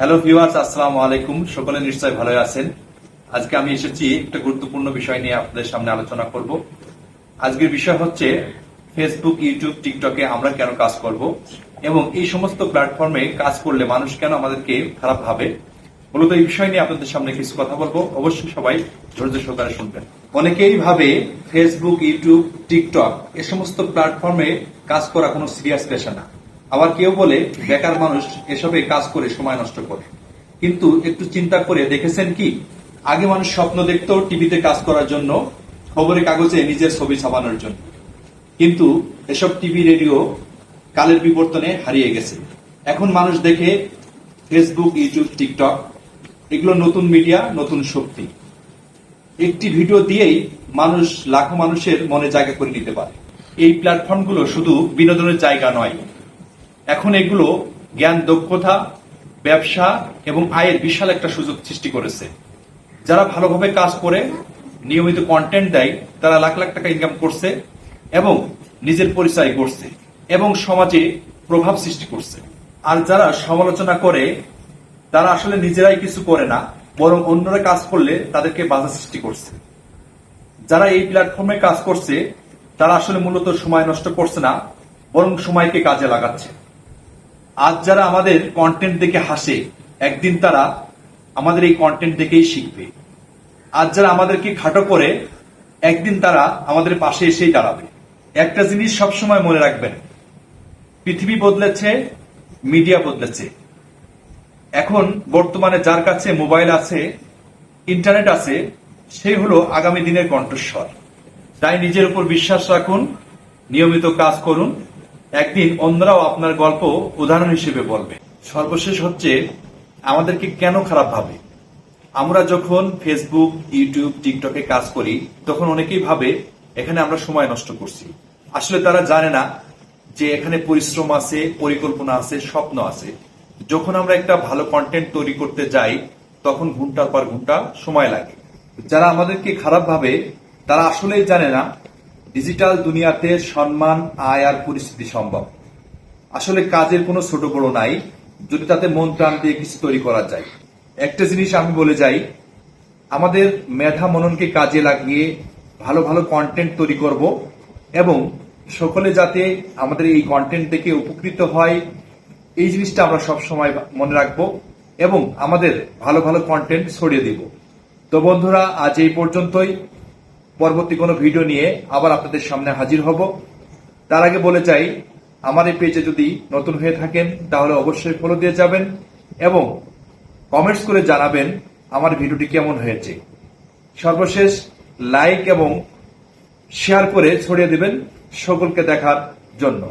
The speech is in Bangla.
হ্যালো ভিউয়ার্স আসসালামু আলাইকুম সকলে নিশ্চয় ভালো আছেন। আজকে আমি এসেছি একটা গুরুত্বপূর্ণ বিষয় নিয়ে আপনাদের সামনে আলোচনা করব। আজকের বিষয় হচ্ছে ফেসবুক ইউটিউব টিকটকে আমরা কেন কাজ করব এবং এই সমস্ত প্ল্যাটফর্মে কাজ করলে মানুষ কেন আমাদেরকে খারাপ ভাবে? মূলত এই বিষয় নিয়ে আপনাদের সামনে কিছু কথা বলব। অবশ্যই সবাই ধৈর্য সহকারে শুনবেন। অনেকেই ভাবে ফেসবুক ইউটিউব টিকটক এ সমস্ত প্ল্যাটফর্মে কাজ করা কোনো সিরিয়াস পেশা না। আবার কেউ বলে, বেকার মানুষ এসবে কাজ করে সময় নষ্ট করে। কিন্তু একটু চিন্তা করে দেখেছেন কি? আগে মানুষ স্বপ্ন দেখতো টিভিতে কাজ করার জন্য, খবরের কাগজে নিজের ছবি ছাপানোর জন্য। কিন্তু এসব টিভি, রেডিও কালের বিবর্তনে হারিয়ে গেছে। এখন মানুষ দেখে ফেসবুক, ইউটিউব, টিকটক, এগুলো নতুন মিডিয়া, নতুন শক্তি। একটি ভিডিও দিয়েই মানুষ, লাখো মানুষের মনে জায়গা করে নিতে পারে। এই প্ল্যাটফর্মগুলো শুধু বিনোদনের জায়গা নয় এখন এগুলো জ্ঞান, দক্ষতা, ব্যবসা এবং আয়ের বিশাল একটা সুযোগ সৃষ্টি করেছে। যারা ভালোভাবে কাজ করে, নিয়মিত কন্টেন্ট দেয়, তারা লাখ লাখ টাকা ইনকাম করছে এবং নিজের পরিচয় করছে এবং সমাজে প্রভাব সৃষ্টি করছে। আর যারা সমালোচনা করে, তারা আসলে নিজেরাই কিছু করে না, বরং অন্যরা কাজ করলে তাদেরকে বাধা সৃষ্টি করছে। যারা এই প্ল্যাটফর্মে কাজ করছে, তারা আসলে মূলত সময় নষ্ট করছে না, বরং সময়কে কাজে লাগাচ্ছে। আজ যারা আমাদের কন্টেন্ট দেখে হাসে, একদিন তারা আমাদের এই কন্টেন্ট দেখেই শিখবে। আজ যারা আমাদেরকে খাটো করে, একদিন তারা আমাদের পাশে এসেই দাঁড়াবে। একটা জিনিস সবসময় মনে রাখবেন, পৃথিবী বদলেছে মিডিয়া বদলেছে। এখন বর্তমানে যার কাছে মোবাইল আছে ইন্টারনেট আছে সেই হলো আগামী দিনের কণ্ঠস্বর। তাই নিজের উপর বিশ্বাস রাখুন, নিয়মিত কাজ করুন একদিন অন্যরাও আপনার গল্প উদাহরণ হিসেবে বলবে। সর্বশেষ হচ্ছে, আমাদেরকে কেন খারাপ ভাবে? আমরা যখন ফেসবুক ইউটিউব টিকটকে কাজ করি, তখন অনেকেই ভাবে, এখানে আমরা সময় নষ্ট করছি। আসলে তারা জানে না যে এখানে পরিশ্রম আছে, পরিকল্পনা আছে, স্বপ্ন আছে। যখন আমরা একটা ভালো কন্টেন্ট তৈরি করতে যাই, তখন ঘণ্টার পর ঘণ্টা সময় লাগে। যারা আমাদেরকে খারাপ ভাবে, তারা আসলেই জানে না ডিজিটাল দুনিয়াতে সম্মান, আয় আর পরিস্থিতি সম্ভব। আসলে কাজের কোনো ছোট বড় নাই, যদি তাতে মন প্রাণ দিয়ে কিছু তৈরি করা যায়। একটা জিনিস আমি বলে যাই, আমাদের মেধা মননকে কাজে লাগিয়ে ভালো ভালো কন্টেন্ট তৈরি করব এবং সকলে যাতে আমাদের এই কন্টেন্ট থেকে উপকৃত হয়, এই জিনিসটা আমরা সব সময় মনে রাখব এবং আমাদের ভালো ভালো কন্টেন্ট ছড়িয়ে দিব। তো বন্ধুরা, আজ এই পর্যন্তই। পরবর্তী কোনো ভিডিও নিয়ে আবার আপনাদের সামনে হাজির হব। তার আগে বলে চাই, আমার এই পেজে যদি নতুন হয়ে থাকেন, তাহলে অবশ্যই ফলো দিয়ে যাবেন এবং কমেন্টস করে জানাবেন আমার ভিডিওটি কেমন হয়েছে। সর্বশেষ লাইক এবং শেয়ার করে ছড়িয়ে দেবেন সকলকে দেখার জন্য।